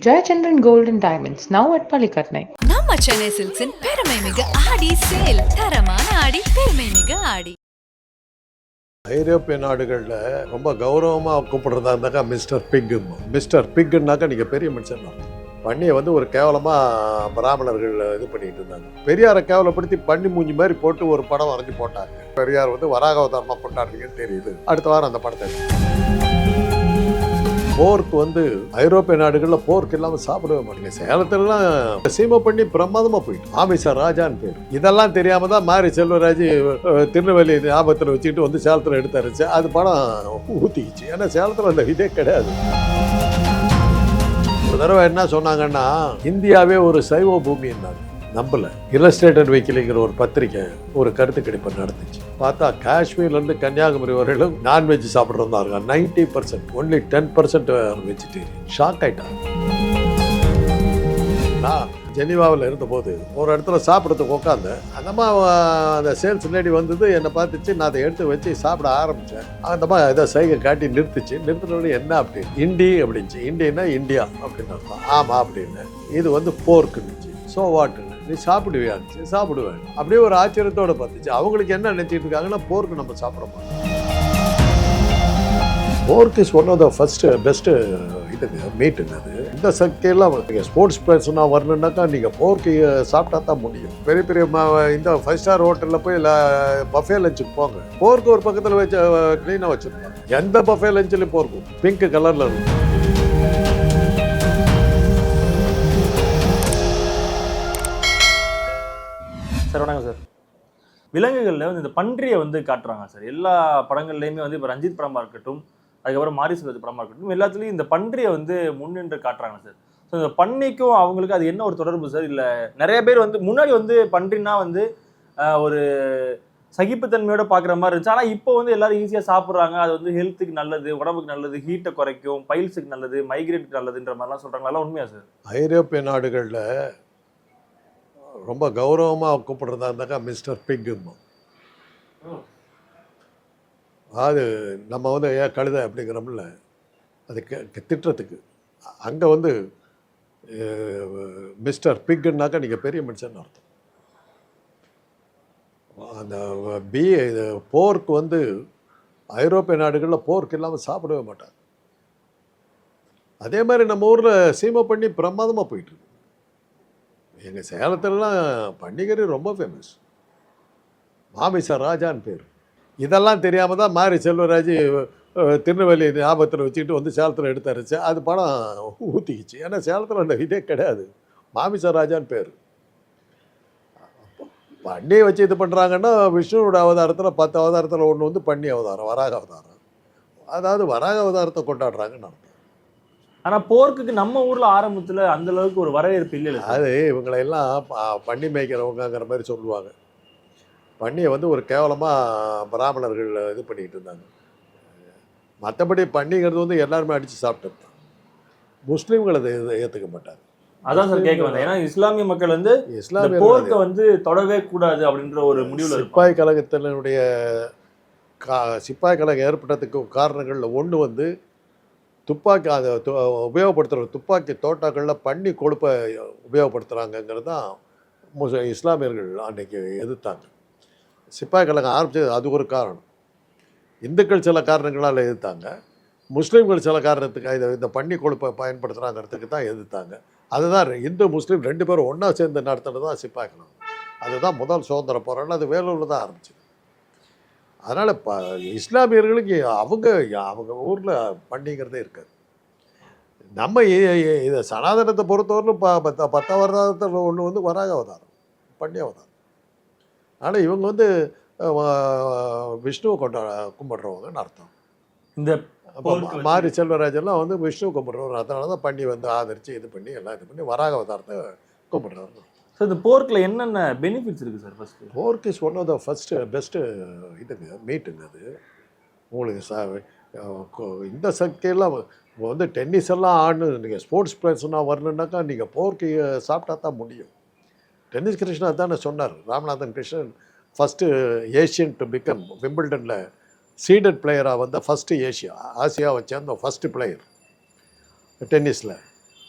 Jayachandran Gold and Diamonds, now at Palikatnai. நம்ம சென்னை சில்க்ஸின் பெருமை மிகு ஆடி சேல் தரமான ஆடி பெருமை மிகு ஆடி. ஐரோப்பிய நாடுகளில் ரொம்ப கௌரவமாக கூப்பிடுறதா இருந்தாக்கா மிஸ்டர் பிக் மிஸ்டர் பிக்குன்னாக்கா நீங்கள் பெரிய மனுஷன் தான். பண்ணியை வந்து ஒரு கேவலமாக பிராமணர்கள் இது பண்ணிட்டு இருந்தாங்க. பெரியாரை கேவலப்படுத்தி பண்ணி மூஞ்சி மாதிரி போட்டு ஒரு படம் வரைஞ்சி போட்டாங்க. பெரியார் வந்து வராகவதாரமாக கொண்டாடுறீங்கன்னு தெரியுது. அடுத்த வாரம் அந்த படத்தை. போர்க்கு வந்து ஐரோப்பிய நாடுகளில் போர்க்கு இல்லாமல் சாப்பிடவே மாட்டேங்க சேலத்துலலாம் சீமை பண்ணி பிரமாதமாக போயிட்டு. ஆமிசா ராஜான்னு பேர். இதெல்லாம் தெரியாமல் தான் மாரி செல்வராஜ் திருநெல்வேலி ஞாபகத்தில் வச்சுக்கிட்டு வந்து சேலத்தில் எடுத்தாருச்சு அது படம் ஊற்றிக்கிச்சு ஏன்னா சேலத்தில் அந்த இதே கிடையாது. ஒரு தடவை என்ன சொன்னாங்கன்னா இந்தியாவே ஒரு சைவ பூமின்னாங்க நம்பலை. இல்லஸ்ட்ரேட்டட் வைக்கலிங்கிற ஒரு பத்திரிக்கை ஒரு கருத்து கணிப்பு நடந்துச்சு. பார்த்தா காஷ்மீர்லேருந்து கன்னியாகுமரி வரையிலும் நான்வெஜ் சாப்பிட்றதா இருக்காங்க. Ninety percent only ten percent vegetarian shock ஆயிட்டாங்க. நான் ஜெனிவாவில் இருந்தபோது ஒரு இடத்துல சாப்பிட்றதுக்கு உட்காந்தேன் அந்தம்மா அந்த சேல்ஸ் லேடி வந்தது என்னை பார்த்துச்சு. நான் அதை எடுத்து வச்சு சாப்பிட ஆரம்பித்தேன் அந்தம்மா ஏதோ சைகை காட்டி நிறுத்துச்சு. நிறுத்தினோட என்ன அப்படி? இண்டி அப்படின்ச்சு. இண்டின்னா இந்தியா அப்படின்னு அர்த்தம் ஆமாம் அப்படின்னு இது வந்து போர்க்குன்னுச்சு ஸோ வாட்டு நீ சாப்பிடுவியா? சாப்பிடுவேன். அப்படியே ஒரு ஆச்சரியத்தோட பார்த்துச்சு. அவங்களுக்கு என்ன நினச்சிட்டு இருக்காங்கன்னா போர்க்கு நம்ம சாப்பிட pork is one of the first best இதுங்க மீட்டுங்க அது இந்த சக்தியெல்லாம் நீங்கள் ஸ்போர்ட்ஸ் பர்சனாக வரணுன்னாக்கா நீங்கள் போர்க்கு சாப்பிட்டா தான் முடியும். பெரிய பெரிய இந்த ஃபைவ் ஸ்டார் ஹோட்டலில் போய் பஃபே லஞ்சுக்கு போங்க. போர்க்கு ஒரு பக்கத்தில் வச்சு க்ளீனாக வச்சுருப்பாங்க. எந்த பஃபே லஞ்சிலையும் போர்க்கும் பிங்க் கலரில் இருக்கும். சார் வணக்கம் சார். விலங்குகளில் வந்து இந்த பன்றியை வந்து காட்டுறாங்க சார். எல்லா படங்கள்லையுமே வந்து இப்போ ரஞ்சித் படமாக இருக்கட்டும் அதுக்கப்புறம் மாரி செல்வராஜ் படமாக இருக்கட்டும் எல்லாத்துலேயும் இந்த பன்றியை வந்து முன்னின்று காட்டுறாங்க சார். ஸோ இந்த பன்னிக்கும் அவங்களுக்கு அது என்ன ஒரு தொடர்பு சார்? இல்லை நிறைய பேர் வந்து முன்னாடி வந்து பன்றினா வந்து ஒரு சகிப்புத்தன்மையோட பார்க்குற மாதிரி இருந்துச்சு. ஆனால் இப்போ வந்து எல்லாரும் ஈஸியாக சாப்பிட்றாங்க. அது வந்து ஹெல்த்துக்கு நல்லது உடம்புக்கு நல்லது ஹீட்டை குறைக்கும் பைல்ஸுக்கு நல்லது மைக்ரேட்டுக்கு நல்லதுன்ற மாதிரிலாம் சொல்கிறாங்களா உண்மையா சார்? ஐரோப்பிய நாடுகளில் ரொம்ப கௌரவமாக கூப்பிடுறதா இருந்தாக்கா மிஸ்டர் பிக்குமா அது நம்ம வந்து ஏன் கழுதை அப்படிங்கிறோம்ல அது கெ- திட்டுறதுக்கு. அங்கே வந்து மிஸ்டர் பிக்குன்னாக்கா நீங்கள் பெரிய மனுஷன் அர்த்தம். அந்த பி இது போர்க்கு வந்து ஐரோப்பிய நாடுகளில் போர்க்கு இல்லாமல் சாப்பிடவே மாட்டாங்க. அதே மாதிரி நம்ம ஊரில் சீமை பண்ணி பிரமாதமாக போயிட்டுருக்கு எங்கள் சேலத்துலலாம் பண்டிகரி ரொம்ப ஃபேமஸ் மாமிசா ராஜான்னு பேர். இதெல்லாம் தெரியாமல் தான் மாரி செல்வராஜ் திருநெல்வேலி ஞாபகத்தில் வச்சுக்கிட்டு வந்து சேலத்தில் எடுத்தாருச்சு அது படம் ஊற்றிக்கிச்சு ஏன்னா சேலத்தில் அந்த இதே கிடையாது. மாமிசா ராஜான்னு பேர். பண்ணியை வச்சு இது பண்ணுறாங்கன்னா விஷ்ணுவோட அவதாரத்தில் பத்து அவதாரத்தில் ஒன்று வந்து பண்ணி அவதாரம் வராக அவதாரம். அதாவது வராக அவதாரத்தை கொண்டாடுறாங்கன்னு அர்த்தம். ஆனால் போர்க்குக்கு நம்ம ஊரில் ஆரம்பத்தில் அந்த அளவுக்கு ஒரு வரவேற்பு இல்லை அது இவங்களையெல்லாம் ப- பண்ணி மேய்க்கிறவங்கங்கிற மாதிரி சொல்லுவாங்க. பண்ணியை வந்து ஒரு கேவலமாக பிராமணர்கள் இது பண்ணிட்டு இருந்தாங்க. மற்றபடி பண்ணிங்கிறது வந்து எல்லாருமே அடித்து சாப்பிட்டது தான். முஸ்லீம்கள் அதை ஏற்றுக்க மாட்டாங்க. அதான் சார் கேட்க வந்தேன். ஏன்னா இஸ்லாமிய மக்கள் வந்து இஸ்லாமிய போர்க்க வந்து தொடவே கூடாது அப்படின்ற ஒரு முடிவுல சிப்பாய் கழகத்தினுடைய கா சிப்பாய் கழகம் ஏற்பட்டதுக்கு காரணங்களில் ஒன்று வந்து துப்பாக்கி அதை உபயோகப்படுத்துகிற துப்பாக்கி தோட்டாக்களில் பண்ணி கொழுப்பை உபயோகப்படுத்துகிறாங்கங்கிறது தான் முஸ் இஸ்லாமியர்கள் அன்றைக்கி எதிர்த்தாங்க. சிப்பாய் கழகம் ஆரம்பித்தது அது ஒரு காரணம். இந்துக்கள் சில காரணங்களால் எதிர்த்தாங்க. முஸ்லீம்கள் சில காரணத்துக்கு இதை இந்த பண்ணி கொழுப்பை பயன்படுத்துகிறாங்கிறதுக்கு தான் எதிர்த்தாங்க. அதுதான் இந்து முஸ்லீம் ரெண்டு பேரும் ஒன்றா சேர்ந்து நடத்துனது தான் சிப்பாய் கழகம். அதுதான் முதல் சுதந்திர போராட்டம். அது வேலூரில் தான் ஆரம்பிச்சு அதனால் ப இஸ்லாமியர்களுக்கு அவங்க அவங்க ஊரில் பண்டிங்கிறதே இருக்காது. நம்ம இதை சனாதனத்தை பொறுத்தவரையிலும் ப பத்த பத்த அவதாரத்தில் ஒன்று வந்து வராக அவதாரம் பண்ணி அவதாரம். ஆனால் இவங்க வந்து விஷ்ணுவை கொண்டா கும்பிட்றவங்கன்னு அர்த்தம். இந்த மாரி செல்வராஜெல்லாம் வந்து விஷ்ணு கும்பிட்றவர் அதனால தான் பண்ணி வந்து ஆதரித்து இது பண்ணி எல்லாம் இது பண்ணி வராக அவதாரத்தை கும்பிட்றவர். சார் இந்த போர்க்கில் என்னென்ன பெனிஃபிட்ஸ் இருக்குது sir first pork is one of the first best இதுங்க மீட்டுங்க அது உங்களுக்கு சார் இந்த சக்தியெல்லாம் வந்து டென்னிஸ் எல்லாம் ஆடணும் நீங்கள் ஸ்போர்ட்ஸ் பர்சனாக வரணுன்னாக்கா நீங்கள் போர்க்கு சாப்பிட்டா தான் முடியும். டென்னிஸ் கிருஷ்ணா தானே சொன்னார் Ramanathan Krishnan first Asian to become விம்பிள்டனில் seeded பிளேயராக வந்த ஃபஸ்ட்டு ஏஷியா ஆசியாவை சேர்ந்த ஃபஸ்ட்டு பிளேயர் டென்னிஸில்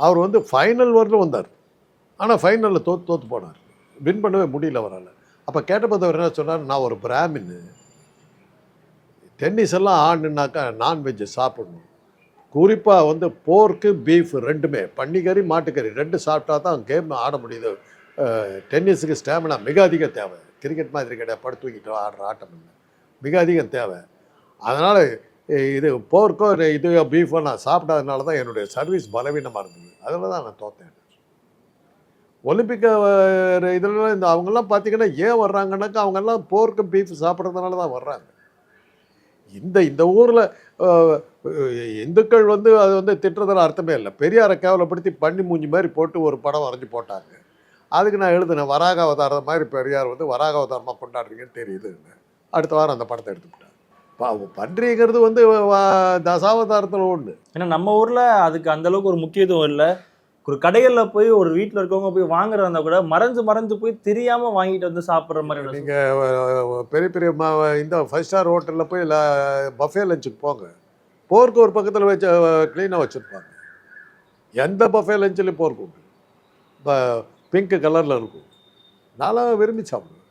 அவர் வந்து ஃபைனல் வரலும் வந்தார். ஆனால் ஃபைனலில் தோத்து தோற்று போனார். வின் பண்ணவே முடியல அவரால். அப்போ கேட்டபோது அவர் என்ன சொன்னார்? நான் ஒரு பிராமின் டென்னிஸ் எல்லாம் ஆடுனாக்கா நான்வெஜ் சாப்பிடணும். குறிப்பாக வந்து போர்க்கு பீஃப் ரெண்டுமே பன்னிக்கறி மாட்டுக்கறி ரெண்டு சாப்பிட்டா தான் கேம் ஆட முடியுது. டென்னிஸுக்கு ஸ்டாமினா மிக அதிகம் தேவை. கிரிக்கெட் மாதிரி கிடையாது. படுத்து தூக்கிட்டு ஆடுற ஆட்டம் இல்லை. மிக அதிகம் தேவை. அதனால் இது போர்க்கோ இது பீஃபோ நான் சாப்பிடாதனால தான் என்னுடைய சர்வீஸ் பலவீனமாக இருந்தது. அதில் தான் நான் தோத்தேன். ஒலிம்பிக் இதெல்லாம் இந்த அவங்கெல்லாம் பார்த்தீங்கன்னா ஏன் வர்றாங்கன்னாக்கா அவங்கெல்லாம் போர்க்கு பீஃப் சாப்பிட்றதுனால தான் வர்றாங்க. இந்த இந்த ஊரில் இந்துக்கள் வந்து அது வந்து திட்டுறதுல அர்த்தமே இல்லை. பெரியாரை கேவலப்படுத்தி பண்ணி மூஞ்சி மாதிரி போட்டு ஒரு படம் வரைஞ்சி போட்டாங்க. அதுக்கு நான் எழுதினேன் வராக அவதாரம் மாதிரி பெரியார் வந்து வராக அவதாரமாக கொண்டாடுறீங்கன்னு தெரியுதுன்னு அடுத்த வாரம் அந்த படத்தை எடுத்துக்கிட்டேன் ப- பன்றிங்கிறது வந்து தசாவதாரத்தில் ஒன்று ஏன்னா நம்ம ஊரில் அதுக்கு அந்தளவுக்கு ஒரு முக்கியத்துவம் இல்லை. ஒரு கடைகள்ல போய் ஒரு வீட்ல இருக்கவங்க போய் வாங்குறதா கூட மறைஞ்சு மறைஞ்சு போய் தெரியாம வாங்கிட்டு வந்து சாப்பிடுற மாதிரி நீங்கள் பெரிய பெரிய இந்த ஃபைவ் ஸ்டார் ஹோட்டலில் போய் பஃபே லஞ்சுக்கு போங்க. போர்க்கு ஒரு பக்கத்தில் வச்சு க்ளீனாக வச்சுருப்பாங்க. எந்த பஃபே லஞ்சிலையும் போர்க்கு உண்டு இப்போ பிங்க் கலரில் இருக்கும். நான்லாம் விரும்பி சாப்பிடுவேன்.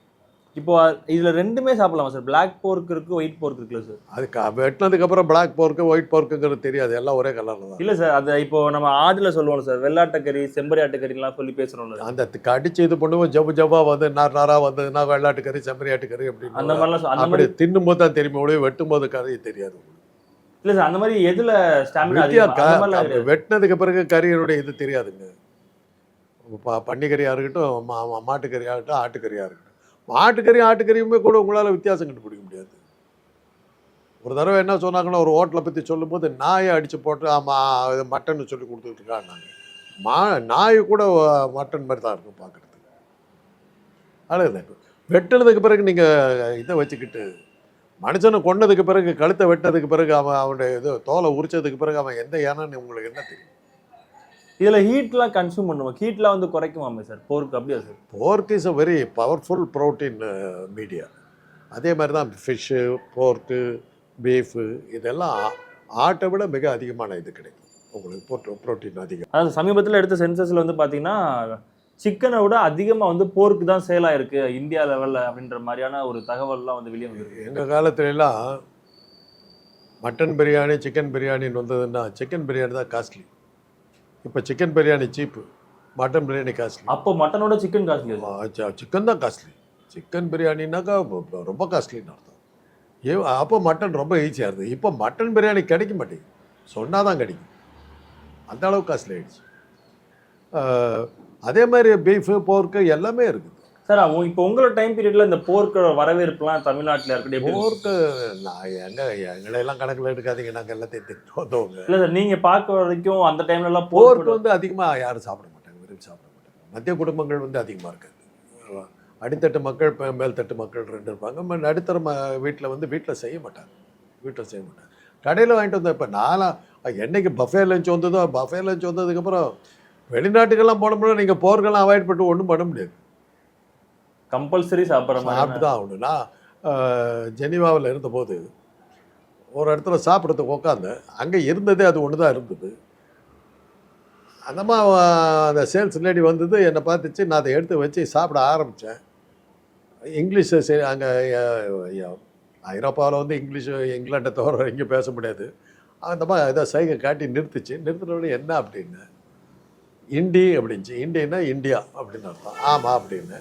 இப்போ இதுல ரெண்டுமே சாப்பிடலாமா சார் பிளாக் போர்க் இருக்கு ஒயிட் போர்க் இருக்குல்ல சார் அதுக்கு வெட்டினதுக்கப்புறம் பிளாக் போர்க்கு ஒயிட் போர்க்குங்கிறது தெரியாது. எல்லாம் ஒரே கலரில் தான். இல்ல சார் அது இப்போ நம்ம ஆடுல சொல்லுவோம் சார் வெள்ளாட்டுக்கறி செம்பரி ஆட்டுக்கறிலாம் சொல்லி பேசுறோம்ல அந்த கடிச்சு இது பண்ணுவோம் ஜவ்வு ஜவ்வா வந்து நார் நாரா வந்ததுன்னா வெள்ளாட்டு கறி செம்மறியாட்டு கறி அந்த அப்படின்னு மாதிரிலாம் அப்படி மாதிரி தின்னும் போது தான் தெரியுமே. ஒழிய வெட்டும் போது கறி தெரியாது. இல்ல சார் அந்த மாதிரி எதுல ஸ்டாமினா. வெட்டினதுக்கு பிறகு கறியினுடைய இது தெரியாதுங்க. பன்னிக்கறியாக இருக்கட்டும் மா- மாட்டுக்கறியாக இருக்கட்டும் ஆட்டுக்கறியாக இருக்கட்டும். ஆட்டுக்கறியும் ஆட்டுக்கறியுமே கூட உங்களால் வித்தியாசம் கண்டுபிடிக்க முடியாது. ஒரு தடவை என்ன சொன்னாங்கன்னா ஒரு ஹோட்டலை பற்றி சொல்லும்போது நாயை அடித்து போட்டு ஆமாம் இது மட்டன் சொல்லி கொடுத்துட்டு நாங்கள் மா நாய் கூட மட்டன் மாதிரி தான் இருக்கும் பார்க்குறதுக்கு அழகு வெட்டினதுக்கு பிறகு நீங்கள் இதை வச்சுக்கிட்டு மனுஷனை கொன்னதுக்கு பிறகு கழுத்தை வெட்டினதுக்கு பிறகு அவன் அவனுடைய இது தோலை உரிச்சதுக்கு பிறகு அவன் எந்த ஏனான்னு உங்களுக்கு என்ன தெரியும்? இதுல ஹீட்லாம் கன்சியூம் பண்ணுவோம். ஹீட்லாம் வந்து குறைக்குமாமே சார் போருக்கு அப்படியா sir pork is a very powerful protein media அதே மாதிரி தான் ஃபிஷ்ஷு போர்க்கு பீஃபு இதெல்லாம் ஆட்டை விட மிக அதிகமான இது கிடைக்கும். உங்களுக்கு போட்டு ப்ரோட்டீன் அதிகம். அதாவது சமீபத்தில் எடுத்த சென்சஸ்ல வந்து பாத்தீங்கன்னா சிக்கனை விட அதிகமா வந்து போருக்கு தான் சேல் ஆயிருக்கு இந்தியா லெவல்ல அப்படின்ற மாதிரியான ஒரு தகவல்லாம் வந்து வெளியே வந்திருக்கு. எங்கள் காலத்துலலாம் மட்டன் பிரியாணி சிக்கன் பிரியாணின்னு வந்ததுன்னா சிக்கன் பிரியாணி தான் காஸ்ட்லி இப்போ சிக்கன் பிரியாணி சீப்பு மட்டன் பிரியாணி காஸ்ட்லி அப்போ மட்டனோட சிக்கன் காஸ்ட்லி சிக்கன் தான் காஸ்ட்லி சிக்கன் பிரியாணினாக்கா ரொம்ப- காஸ்ட்லின்னு அர்த்தம். ஏ அப்போ மட்டன் ரொம்ப ஈஸியாக இருந்தது. இப்போ மட்டன் பிரியாணி கிடைக்க மாட்டேங்குது. சொன்னால் தான் கிடைக்கும். அந்த அளவுக்கு காஸ்ட்லி ஆயிடுச்சு. அஹ், அதே மாதிரி பீஃபு போர்க்கு எல்லாமே இருக்குது. சார் அவங்க இப்போ உங்களோட டைம் பீரியட்ல இந்த போர்க்கோட வரவேற்புலாம் தமிழ்நாட்டுல இருக்கட்டும்? போர்க்கு நான் எங்க எங்களையெல்லாம் கணக்கில் எடுக்காதீங்க. நாங்கள் எல்லாத்தையும் திட்டு வந்தவங்க இல்ல சார் நீங்க பார்க்க வரைக்கும் அந்த டைம்ல எல்லாம் போர்க்கு போர்க்கு வந்து அதிகமாக யாரும் சாப்பிட மாட்டாங்க. விரும்பி சாப்பிட மாட்டாங்க. மத்திய குடும்பங்கள் வந்து அதிகமாக இருக்காது. அடித்தட்டு மக்கள் மேல்தட்டு மக்கள் ரெண்டு இருப்பாங்க. நடுத்தர ம வீட்டில் வந்து வீட்டில் செய்ய மாட்டாங்க. வீட்டில் செய்ய மாட்டாங்க. கடையில் வாங்கிட்டு வந்தேன் இப்போ நான்லாம் என்னைக்கு பஃபே லஞ்ச் வந்ததோ பஃபே லஞ்ச் வந்ததுக்கப்புறம் வெளிநாட்டுக்கெல்லாம் போனோம்னா நீங்கள் போர்க்கெல்லாம் அவாய்ட் பண்ணிட்டு ஒன்றும் பண்ண முடியாது. கம்பல்சரி சாப்பிட்ற சாப்பிட்டு மாதிரி தான். ஆகணும். நான் ஜெனிவாவில் இருந்தபோது ஒரு இடத்துல சாப்பிட்றதுக்கு உட்காந்தேன் அங்கே இருந்ததே அது ஒன்று தான் இருந்தது. அந்தம்மா அந்த சேல்ஸ் லேடி வந்தது என்னை பார்த்துச்சு. நான் அதை எடுத்து வச்சு சாப்பிட ஆரம்பித்தேன் இங்கிலீஷு சரி அங்கே ஐரோப்பாவில் வந்து இங்கிலீஷு இங்கிலாண்டை தவிர எங்கேயும் பேச முடியாது. அந்தம்மா ஏதோ சைகை காட்டி நிறுத்துச்சு. நிறுத்தினோட என்ன அப்படின்னு இண்டி அப்படின்ச்சு இண்டின்னா இந்தியா அப்படின்னு அர்த்தம். ஆமாம் அப்படின்னு.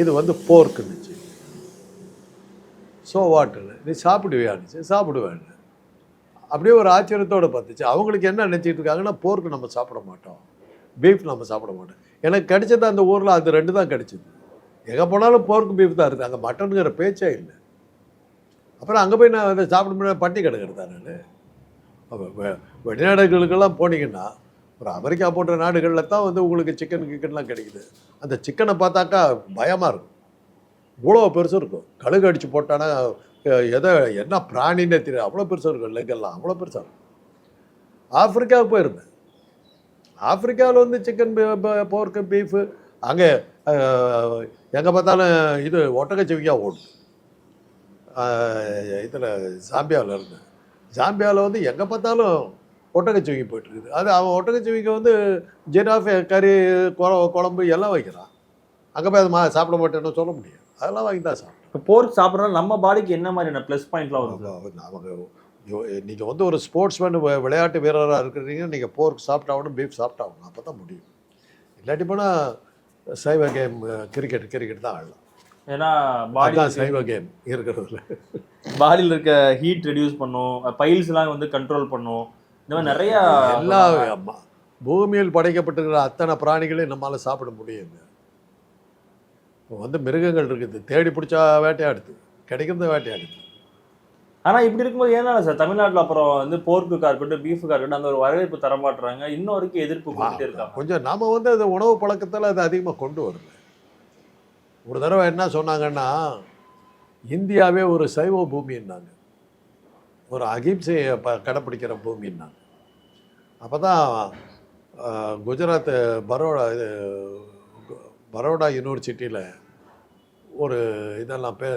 இது வந்து போர்க்குன்னுச்சு ஸோ வாட்டுன்னு நீ சாப்பிடுவியான்னுச்சு சாப்பிடுவேன்னு அப்படியே ஒரு ஆச்சரியத்தோடு பார்த்துச்சு. அவங்களுக்கு என்ன நினச்சிட்டு இருக்காங்கன்னா போர்க்கு நம்ம சாப்பிட மாட்டோம். பீஃப் நம்ம சாப்பிட மாட்டோம். எனக்கு கிடைச்சது அந்த ஊரில் அது ரெண்டு தான் கிடைச்சிது. எங்கே போனாலும் போர்க்கு பீஃப் தான் இருக்குது. அங்கே மட்டனுங்கிற பேச்சே இல்லை. அப்புறம் அங்கே போய் நான் சாப்பிட முடியாது பட்டி கிடக்கிறதா நான் வெளிநாடுகளுக்கெல்லாம் போனீங்கன்னா ஒரு அமெரிக்கா போன்ற நாடுகளில் தான் வந்து உங்களுக்கு சிக்கன் கிக்கன்லாம் கிடைக்குது. அந்த சிக்கனை பார்த்தாக்கா பயமாக இருக்கும். இவ்வளோ பெருசு இருக்கும். கழுகு அடித்து போட்டானா எதை என்ன பிராணின்னே தெரியும் அவ்வளோ பெருசாக இருக்கும். லெக்கெல்லாம் அவ்வளோ பெருசாக இருக்கும். ஆஃப்ரிக்காவுக்கு போயிருந்தேன். ஆஃப்ரிக்காவில் வந்து சிக்கன் போர்க்கு பீஃபு அங்கே எங்கே பார்த்தாலும் இது ஒட்டகச்சிவிக்காக ஓடும். இதில் ஜாம்பியாவில் இருந்தேன். ஜாம்பியாவில் வந்து எங்கே பார்த்தாலும் ஒட்டகச்சிவிங்கி போயிட்டு இருக்குது அது அவன் ஒட்டகச்சிவிங்கி வந்து ஜிராஃப் கறி குழ- குழம்பு எல்லாம் வைக்கிறான். அங்கே போய் அது மா சாப்பிட மாட்டேன்னு சொல்ல முடியும் அதெல்லாம் வாங்கி தான் சாப்பிடும் இப்போ போர்க் சாப்பிட்றதுனால நம்ம பாடிக்கு என்ன மாதிரியான ப்ளஸ் பாயிண்ட்லாம் வரும் நமக்கு நீங்கள் வந்து ஒரு ஸ்போர்ட்ஸ்மேன் விளையாட்டு வீரராக இருக்கிறீங்க நீங்கள் போர்க் சாப்பிட்டாகணும் பீஃப் சாப்பிட்டாகணும் அப்போ தான் முடியும். இல்லாட்டி போனால் சைவ கேம் கிரிக்கெட் கிரிக்கெட் தான் ஆடலாம். ஏன்னா பாடி அதுதான் சைவ கேம் இருக்கிறதுல. பாடியில் இருக்க ஹீட் ரெடியூஸ் பண்ணும் பைல்ஸ்லாம் வந்து கண்ட்ரோல் பண்ணும். இந்த மாதிரி நிறைய எல்லா. பூமியில் படைக்கப்பட்டிருக்கிற அத்தனை பிராணிகளையும் நம்மளால சாப்பிட முடியுங்க இப்போ வந்து மிருகங்கள் இருக்குது தேடி பிடிச்சா வேட்டையாடுது கிடைக்கிறத வேட்டையாடுது. ஆனா இப்படி இருக்கும்போது ஏன்னா சார்? தமிழ்நாட்டுல அப்புறம் வந்து போர்க்குக்கா இருக்கட்டும் பீஃபுக்கா இருக்கட்டும் அந்த ஒரு வரவேற்பு தர மாட்டுறாங்க இன்னும் வரைக்கும் எதிர்ப்பு கொடுத்துட்டே இருக்காங்க. கொஞ்சம் நாம வந்து அது உணவு பழக்கத்தில் அது அதிகமாக கொண்டு வரல. ஒரு தடவை என்ன சொன்னாங்கன்னா இந்தியாவே ஒரு சைவ பூமின்னாங்க. ஒரு அகிம்சையை ப கடைப்பிடிக்கிற பூமின்னாங்க. அப்போ தான் குஜராத் பரோடா இது பரோடா யூனிவர்சிட்டியில் ஒரு இதெல்லாம் பே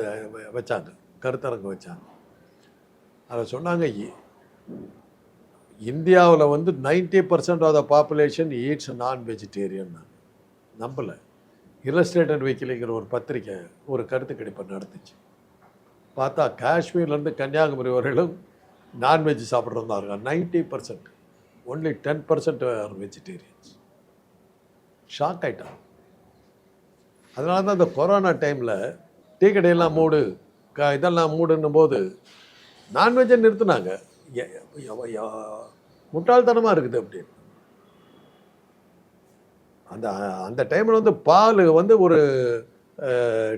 வச்சாங்க கருத்தரங்கு வச்சாங்க. அதில் சொன்னாங்க இந்தியாவில் வந்து 90% percent of the population eats non vegetarian நம்பலை. இல்லஸ்ட்ரேட்டட் வீக்கிலிங்கிற ஒரு பத்திரிக்கை ஒரு கருத்து கணிப்பை நடத்துச்சு. பார்த்தா காஷ்மீர்லேருந்து கன்னியாகுமரி வரையிலும் நான்வெஜ் சாப்பிட்றதா தான் இருக்காங்க ninety percent only ten percent are vegetarians shock item அதனால தான் இந்த கொரோனா டைமில் டீ கடையெல்லாம் மூடு க இதெல்லாம் மூடுன்னும் போது நான்வெஜ்ஜை நிறுத்தினாங்க எ- முட்டாள்தனமாக இருக்குது அப்படின்னு. அந்த அந்த டைமில் வந்து பால் வந்து ஒரு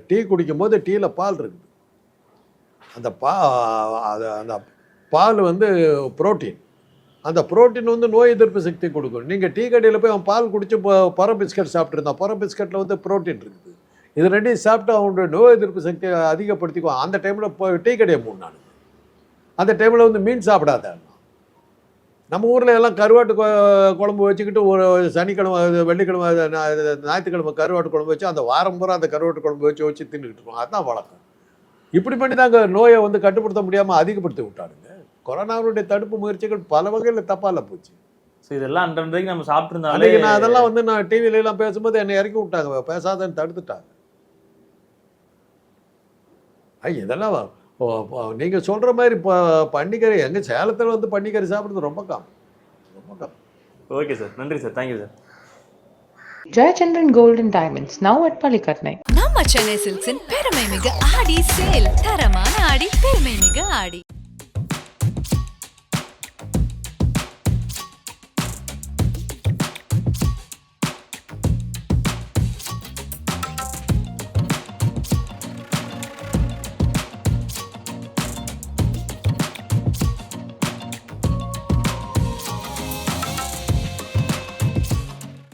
டீ குடிக்கும்போது டீயில் பால் இருக்குது. அந்த பா அந்த பால் வந்து புரோட்டீன் அந்த புரோட்டீன் வந்து நோய் எதிர்ப்பு சக்தி கொடுக்கும். நீங்கள் டீ கடையில் போய் அவன் பால் குடித்து புற பிஸ்கட் சாப்பிட்ருந்தான் புற பிஸ்கட்டில் வந்து புரோட்டீன் இருக்குது. இது ரெண்டையும் சாப்பிட்டு அவனுடைய நோய் எதிர்ப்பு சக்தியை அதிகப்படுத்திக்குவான் அந்த டைமில் போய் டீ கடையை மூணானு அந்த டைமில் வந்து மீன் சாப்பிடாத. நம்ம ஊரில் எல்லாம் கருவாட்டு குழம்பு வச்சுக்கிட்டு ஒரு சனிக்கிழமை வெள்ளிக்கிழமை ஞாயிற்றுக்கிழமை கருவாட்டு குழம்பு வச்சு அந்த வாரம் பூரா அந்த கருவாட்டு குழம்பு வச்சு வச்சு தின்னுக்கிட்டு இருக்கோம் அதுதான் வழக்கம். இப்படி பண்ணி தாங்க நோயை வந்து கட்டுப்படுத்த முடியாமல் அதிகப்படுத்தி விட்டாருங்க கொரோனாவுடைய தடுப்பு முயற்சிகள் பல வகையில் தப்பால போச்சு. ஸோ இதெல்லாம் அன்றன்றைக்கு நம்ம சாப்பிட்டுருந்தாலே அன்னைக்கு நான் அதெல்லாம் வந்து நான் டிவில எல்லாம் பேசும்போது என்னை இறக்கி விட்டாங்க. பேசாதன்னு தடுத்துட்டாங்க. ஐ இதெல்லாம் ஓ, ஓ, நீங்க சொல்ற மாதிரி இப்போ பன்னிக்கறி எங்க சேலத்துல வந்து பன்னிக்கறி சாப்பிடுறது ரொம்ப காமன் ரொம்ப காமன் ஓகே சார். நன்றி sir. Thank you sir. Jayachandran Gold and Diamonds, now at Palikatnai. நம்ம சென்னை சில்க்ஸின் பெருமை மிக ஆடி சேல். தரமான ஆடி பெருமை மிக ஆடி.